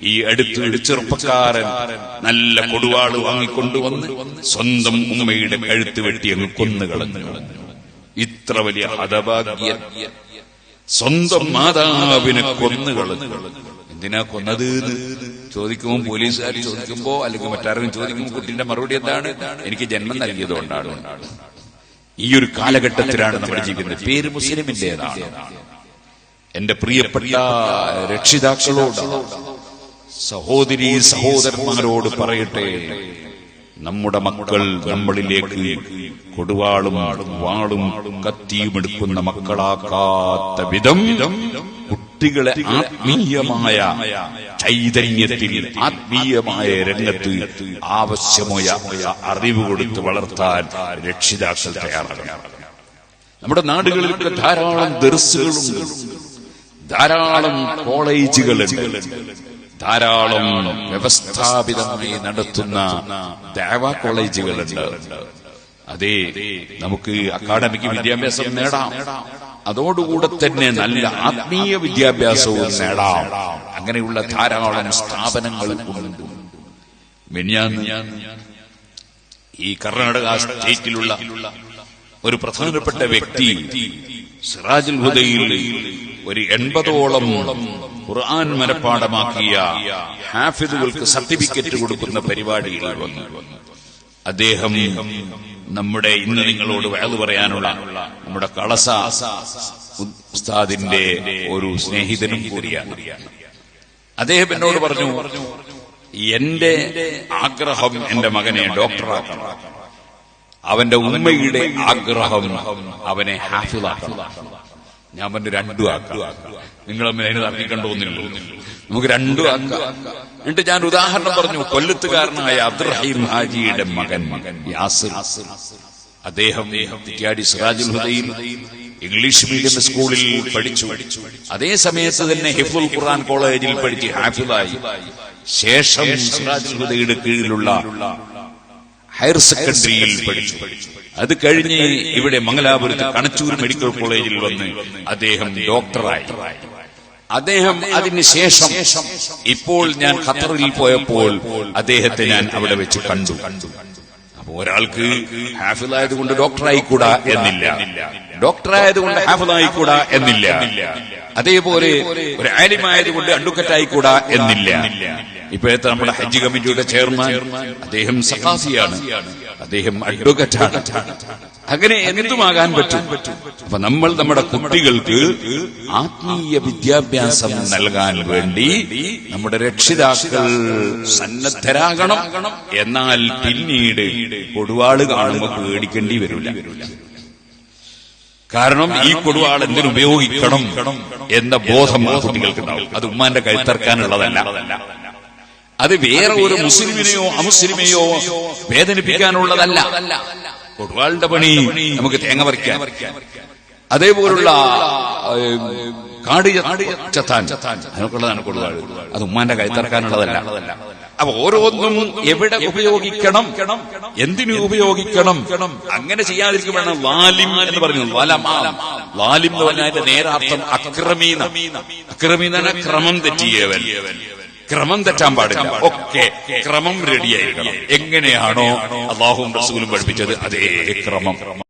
ഈ അടുത്ത് ചെറുപ്പക്കാരൻ നല്ല കൊടുവാൾ വാങ്ങിക്കൊണ്ടുവന്ന് സ്വന്തം ഉമ്മയുടെ കഴുത്ത് വെട്ടി അങ്ങ് കൊന്നുകളഞ്ഞു ഇത്ര വലിയ ഹതഭാഗ്യ. സ്വന്തം മാതാവിനെ കൊന്നുകളഞ്ഞു എന്തിനാ കൊന്നത് ചോദിക്കുമ്പോൾ പോലീസുകാർ ചോദിക്കുമ്പോ അല്ലെങ്കിൽ മറ്റാരും ചോദിക്കുമ്പോൾ കുട്ടിന്റെ മറുപടി എന്താണ്? എനിക്ക് ജന്മം നൽകിയതുകൊണ്ടാണ്. ഈ ഒരു കാലഘട്ടത്തിലാണ് നമ്മൾ ജീവിക്കുന്നത് പേര് മുസ്ലിമിന്റേതാണ് എന്റെ പ്രിയപ്പെട്ട രക്ഷിതാക്കളോട് സഹോദരി സഹോദരന്മാരോട് പറയട്ടെ. നമ്മുടെ മക്കൾ നമ്മളിലേക്ക് കൊടുവാളും വാളും കത്തിയും എടുക്കുന്ന മക്കളാക്കാത്ത വിധം കുട്ടികളെ ആത്മീയമായ ചൈതന്യത്തിൽ ആത്മീയമായ രംഗത്ത് ആവശ്യമായ അറിവ് കൊടുത്ത് വളർത്താൻ രക്ഷിതാക്കൾ തയ്യാറാകണം. നമ്മുടെ നാടുകളിലൊക്കെ ധാരാളം ദർസുകളുണ്ട്. ധാരാളം കോളേജുകളുണ്ട്. ധാരാളം വ്യവസ്ഥാപിതമായി നടത്തുന്ന ദേവ കോളേജുകളുണ്ട്. അതെ നമുക്ക് അക്കാഡമിക് വിദ്യാഭ്യാസം നേടാം. അതോടുകൂടെ തന്നെ നല്ല ആത്മീയ വിദ്യാഭ്യാസവും നേടാം. അങ്ങനെയുള്ള ധാരാളം സ്ഥാപനങ്ങൾ ഉണ്ട്. ഈ കർണാടക സ്റ്റേറ്റിലുള്ള ഒരു പ്രധാനപ്പെട്ട വ്യക്തി സിറാജുൽ ഹുദയിൽ ഒരു എൺപതോളം ഖുർആൻ മനഃപ്പാടമാക്കിയ ഹാഫിദുകൾക്ക് സർട്ടിഫിക്കറ്റ് കൊടുക്കുന്ന പരിപാടിയിൽ വന്നു. അദ്ദേഹം നമ്മുടെ ഇന്ന് നിങ്ങളോട് വയത് പറയാനുള്ള നമ്മുടെ കളസ ഉസ്താദിന്റെ ഒരു സ്നേഹിതനും കൂടിയാണ്. അദ്ദേഹം എന്നോട് പറഞ്ഞു എന്റെ ആഗ്രഹം എന്റെ മകനെ ഡോക്ടറാക്കണം. അവന്റെ ഉമ്മയുടെ ആഗ്രഹം അവനെ ഹാഫിളാക്കണം ഞാൻ പറഞ്ഞു രണ്ടു ആക്കാം. നിങ്ങൾ തമ്മിൽ അതിന് തർക്കിക്കണ്ടോന്നില്ല നമുക്ക് രണ്ടു ആക്കാം. എന്നിട്ട് ഞാൻ ഉദാഹരണം പറഞ്ഞു കൊല്ലത്തുകാരനായ അബ്ദുറഹീം ഹാജിയുടെ മകൻ മകൻ യാസിർ. അദ്ദേഹം കുറ്റ്യാടി സിറാജുൽ ഹുദയിൽ ഇംഗ്ലീഷ് മീഡിയം സ്കൂളിൽ പഠിച്ചു. അതേ സമയത്ത് തന്നെ ഹിഫുൽ ഖുർആൻ കോളേജിൽ പഠിച്ച് ഹാഫിലായി ശേഷം സിറാജുൽ ഹുദയുടെ കീഴിലുള്ള ഹയർ സെക്കൻഡറിയിൽ പഠിച്ചു. അത് കഴിഞ്ഞ് ഇവിടെ മംഗലാപുരത്ത് കണച്ചൂർ മെഡിക്കൽ കോളേജിൽ വന്ന് അദ്ദേഹം ഡോക്ടറായി. അദ്ദേഹം അതിന് ശേഷം ഇപ്പോൾ ഞാൻ ഖത്തറിൽ പോയപ്പോൾ അദ്ദേഹത്തെ ഞാൻ അവിടെ വെച്ച് കണ്ടു. അപ്പൊ ഒരാൾക്ക് ഹാഫിലായതുകൊണ്ട് ഡോക്ടറായിക്കൂടാ എന്നില്ല. ഡോക്ടറായതുകൊണ്ട് ഹാഫിലായിക്കൂടാ എന്നില്ല. അതേപോലെ ഒരു ആലിമായതുകൊണ്ട് അഡ്വക്കറ്റായിക്കൂടാ എന്നില്ല. ഇപ്പോഴത്തെ നമ്മുടെ ഹജ്ജ് കമ്മിറ്റിയുടെ ചെയർമാൻ അദ്ദേഹം സഹാസിയാണ് അദ്ദേഹം അഡ്വക്കറ്റാണ്. അങ്ങനെ എന്തുമാകാൻ പറ്റും? അപ്പൊ നമ്മൾ നമ്മുടെ കുട്ടികൾക്ക് ആത്മീയ വിദ്യാഭ്യാസം നൽകാൻ വേണ്ടി നമ്മുടെ രക്ഷിതാക്കൾ സന്നദ്ധരാകണം. എന്നാൽ പിന്നീട് കൊടുവാൾ കാണുമ്പോൾ പേടിക്കേണ്ടി വരില്ല. കാരണം ഈ കൊടുവാൾ എന്തിനുപയോഗിക്കണം എന്ന ബോധം കുട്ടികൾക്ക് ഉണ്ടാവും അത് ഉമ്മാന്റെ കഴുത്തറക്കാനുള്ളതല്ല അത് വേറെ ഒരു മുസ്ലിമിനെയോ അമുസ്ലിമെയോ വേദനിപ്പിക്കാനുള്ളതല്ല. കൊടുവാളുടെ പണി നമുക്ക് തേങ്ങ പറിക്കാൻ. അതേപോലുള്ള കാട് ചത്താൻ. അതിനൊക്കെയുള്ളതാണ് കൊടുവാൾ. അത് ഉമ്മാന്റെ കഴുത്തറക്കാനുള്ളതല്ല അപ്പൊ ഓരോന്നും എവിടെ ഉപയോഗിക്കണം? എന്തിനു ഉപയോഗിക്കണം? അങ്ങനെ ചെയ്യാതിരിക്കുമ്പോഴാണ് വാലിം എന്ന് പറയുന്നത്. വാലിം എന്ന് പറഞ്ഞാൽ അതിന്റെ നേരാർത്ഥം അക്രമീന. അക്രമീന ക്രമം തെറ്റിയവൻ. ക്രമം തെറ്റാൻ പാടില്ല. ഒക്കെ ക്രമം റെഡിയായിരിക്കണം എങ്ങനെയാണോ അള്ളാഹും റസൂലും പഠിപ്പിച്ചത് അതേ ക്രമം.